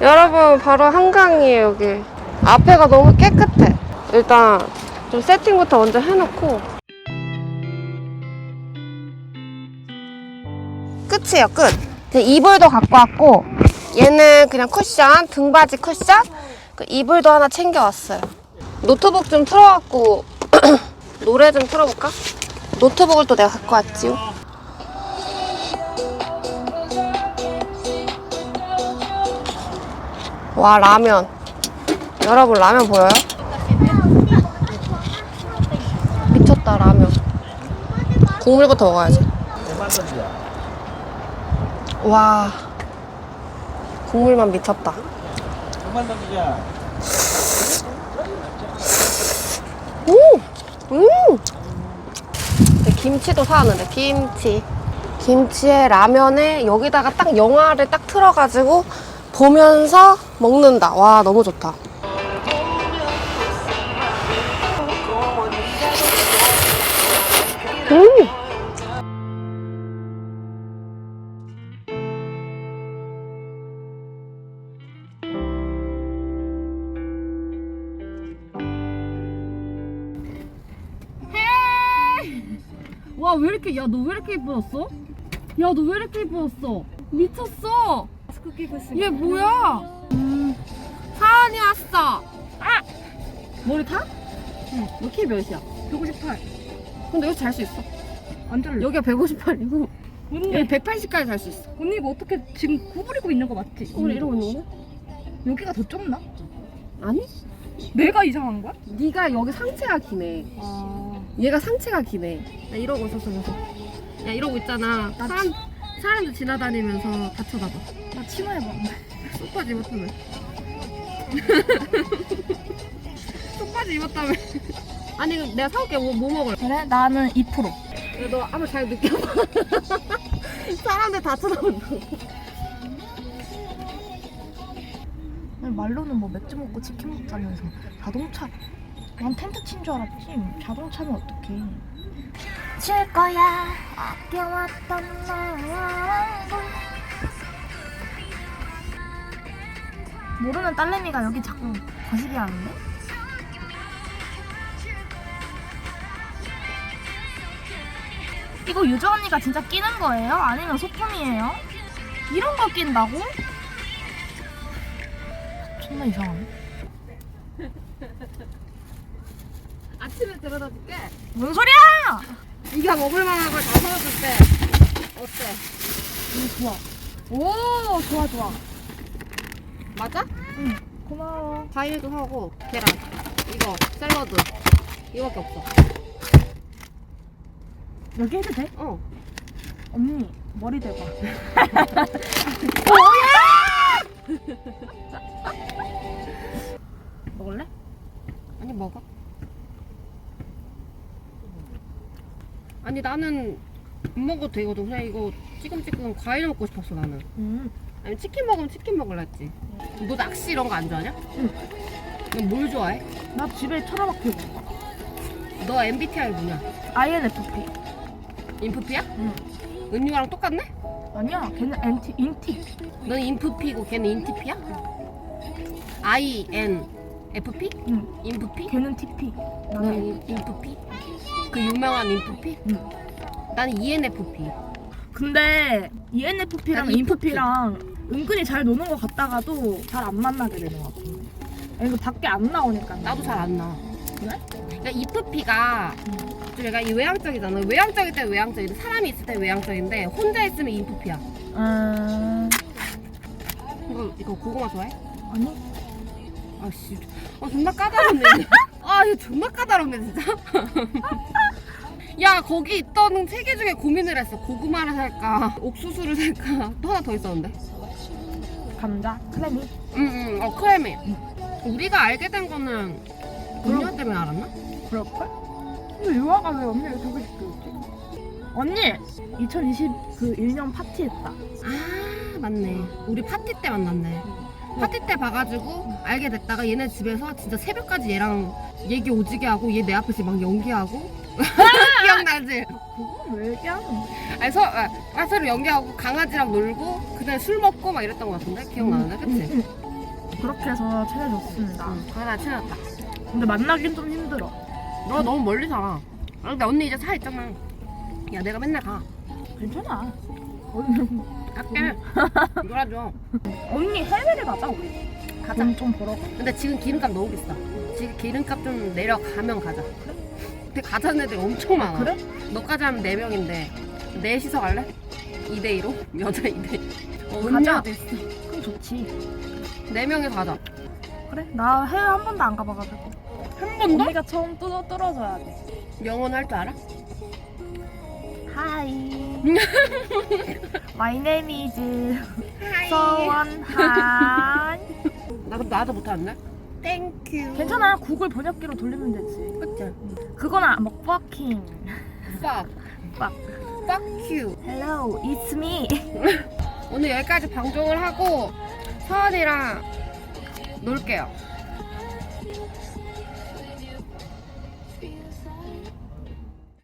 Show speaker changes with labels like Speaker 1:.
Speaker 1: 여러분 바로 한강이에요 여기. 앞에가 너무 깨끗해. 일단 좀 세팅부터 먼저 해놓고. 끝이에요 끝. 이제 이불도 갖고 왔고 얘는 그냥 쿠션 등받이 쿠션? 그 이불도 하나 챙겨왔어요. 노트북 좀 틀어갖고 노래 좀 틀어볼까? 노트북을 또 내가 갖고 왔지요 와 라면 여러분 라면 보여요? 미쳤다 라면 국물부터 먹어야지 와 국물만 미쳤다 음! 음! 김치도 사왔는데 김치 김치에 라면에 여기다가 딱 영화를 딱 틀어가지고 보면서 먹는다 와 너무 좋다 음!
Speaker 2: 와 왜 이렇게 야 너 왜 이렇게 예뻐졌어? 야 너 왜 이렇게 예뻐졌어? 미쳤어.
Speaker 3: 마스크 끼고 있으니까
Speaker 2: 얘 뭐야? 음, 사연이 왔어. 아 머리 타? 응. 너키 몇이야?
Speaker 3: 158
Speaker 2: 근데 여기 잘수 있어.
Speaker 3: 안 잘려
Speaker 2: 여기가 158이고
Speaker 3: 언니
Speaker 2: 여기 180까지 잘 수 있어.
Speaker 3: 언니 이거 어떻게 지금 구부리고 있는 거 맞지?
Speaker 2: 우리 이러고 있는 거?
Speaker 3: 여기가 더 좁나?
Speaker 2: 아니?
Speaker 3: 내가 이상한 거야?
Speaker 2: 네가 여기 상체가 기네.
Speaker 3: 아
Speaker 2: 얘가 상체가 기네. 나 이러고 있었어. 야 이러고 있잖아.
Speaker 3: 나
Speaker 2: 사람 사람들 지나다니면서 다쳐다봐.
Speaker 3: 나 치마 해봐
Speaker 2: 속바지 입었다며. 속바지 입었다며. 아니 그 내가 사올게 뭐, 뭐 먹을?
Speaker 3: 그래? 나는 2%
Speaker 2: 야, 너 한번 잘 느껴봐. 사람들 다 쳐다본다고.
Speaker 3: 말로는 뭐 맥주 먹고 치킨 먹자면서 자동차 난 텐트 친 줄 알았지 자동차면 어떡해 칠 거야 아껴왔던 나 모르는 딸내미가 여기 자꾸 거시기 하는데? 이거 유저 언니가 진짜 끼는 거예요? 아니면 소품이에요? 이런 거 낀다고? 정말 이상하네.
Speaker 2: 아침에 데려다 줄게.
Speaker 3: 뭔 소리야?
Speaker 2: 네가 먹을 만한 걸다 사와줄 때. 어때?
Speaker 3: 음, 좋아. 오, 좋아, 좋아.
Speaker 2: 맞아?
Speaker 3: 응, 고마워.
Speaker 2: 과일도 사고 계란. 이거 샐러드. 이거밖에 없어.
Speaker 3: 여기 해도 돼?
Speaker 2: 어.
Speaker 3: 언니, 머리 대봐. 먹을래?
Speaker 2: 아니 먹어. 아니 나는 안 먹어도 되거든. 그냥 이거 찌끔찌끔 과일 먹고 싶었어 나는.
Speaker 3: 응.
Speaker 2: 아니 치킨 먹으면 치킨 먹을라 했지. 너 낚시 이런 거 안 좋아하냐?
Speaker 3: 응.
Speaker 2: 넌뭘 좋아해?
Speaker 3: 나 집에 틀어박혀 있어.
Speaker 2: 너 MBTI 뭐냐?
Speaker 3: INFP.
Speaker 2: 인프피야?
Speaker 3: 응.
Speaker 2: 은유랑 똑같네?
Speaker 3: 아니야, 걔는 NT, 인티.
Speaker 2: 넌 인프피고 걔는 인티피야? I N F P?
Speaker 3: 응.
Speaker 2: 인프피?
Speaker 3: 걔는 TP.
Speaker 2: 넌
Speaker 3: 나는
Speaker 2: 인- 인프피? 그 유명한 인프피?
Speaker 3: 응.
Speaker 2: 나는 ENFP.
Speaker 3: 근데 ENFP랑. 인프피랑 은근히 잘 노는 것 같다가도 잘 안 만나게 되는 것 같아. 이거 밖에 안 나오니까.
Speaker 2: 나도 잘 안 나.
Speaker 3: 그래?
Speaker 2: 그러니까 인프피가
Speaker 3: 응.
Speaker 2: 좀 약간 이 외향적이잖아. 외향적일 때 외향적인데 사람이 있을 때 외향적인데 혼자 있으면 인프피야.
Speaker 3: 음...
Speaker 2: 이거 이거 고구마 좋아해?
Speaker 3: 아니?
Speaker 2: 아씨, 아 존나 까다롭네. 아 이거 존나 까다롭네 진짜. 야 거기 있던 세 개 중에 고민을 했어. 고구마를 살까, 옥수수를 살까. 또 하나 더 있었는데.
Speaker 3: 감자? 크래미?
Speaker 2: 응 응, 어 크래미. 우리가 알게 된 거는 은유 때문에 알았나?
Speaker 3: 그럴걸? 근데 유아가 왜 언니를 소개시켜줬지? 언니! 2021년 파티했다.
Speaker 2: 아 맞네. 우리 파티 때 만났네. 파티 때 봐가지고 알게 됐다가 얘네 집에서 진짜 새벽까지 얘랑 얘기 오지게 하고 얘 내 앞에서 막 연기하고 기억나지?
Speaker 3: 그건 왜 얘기하는
Speaker 2: 아니 서 아, 서로 연기하고 강아지랑 놀고 그날 술 먹고 막 이랬던 것 같은데 기억나는데 그치?
Speaker 3: 응, 그렇게 해서 친해졌습니다.
Speaker 2: 그러다 친해졌다.
Speaker 3: 근데 만나긴 좀 힘들어.
Speaker 2: 너 너무 멀리 살아. 아, 근데 언니 이제 차 있잖아. 야 내가 맨날 가.
Speaker 3: 괜찮아.
Speaker 2: 갈게. 놀아줘.
Speaker 3: 언니 해외를 가자 우리.
Speaker 2: 가자.
Speaker 3: 돈 좀 벌어.
Speaker 2: 근데 지금 기름값 너무 비싸. 지금 기름값 좀 내려가면 가자. 근데 가자는 애들 엄청 많아.
Speaker 3: 그래?
Speaker 2: 너까지 하면 4명인데 넷이서 갈래? 2대2로? 여자 2대2 어,
Speaker 3: 가자.
Speaker 2: 있어
Speaker 3: 그럼 좋지.
Speaker 2: 4명이서 가자
Speaker 3: 그래? 나 해외 한 번도 안 가봐가지고.
Speaker 2: 한 번 더?
Speaker 3: 언니가 처음 뚫어 뚫어줘야 돼.
Speaker 2: 영어는 할 줄 알아?
Speaker 3: 하이. My name is 서원한.
Speaker 2: 나도, 나도 못하는데? 땡큐
Speaker 3: 괜찮아. 구글 번역기로 돌리면 되지.
Speaker 2: 그치?
Speaker 3: 그건 안 먹버킹.
Speaker 2: Fuck
Speaker 3: Fuck.
Speaker 2: Fuck you
Speaker 3: Hello, it's me.
Speaker 2: 오늘 여기까지 방송을 하고 서원이랑 놀게요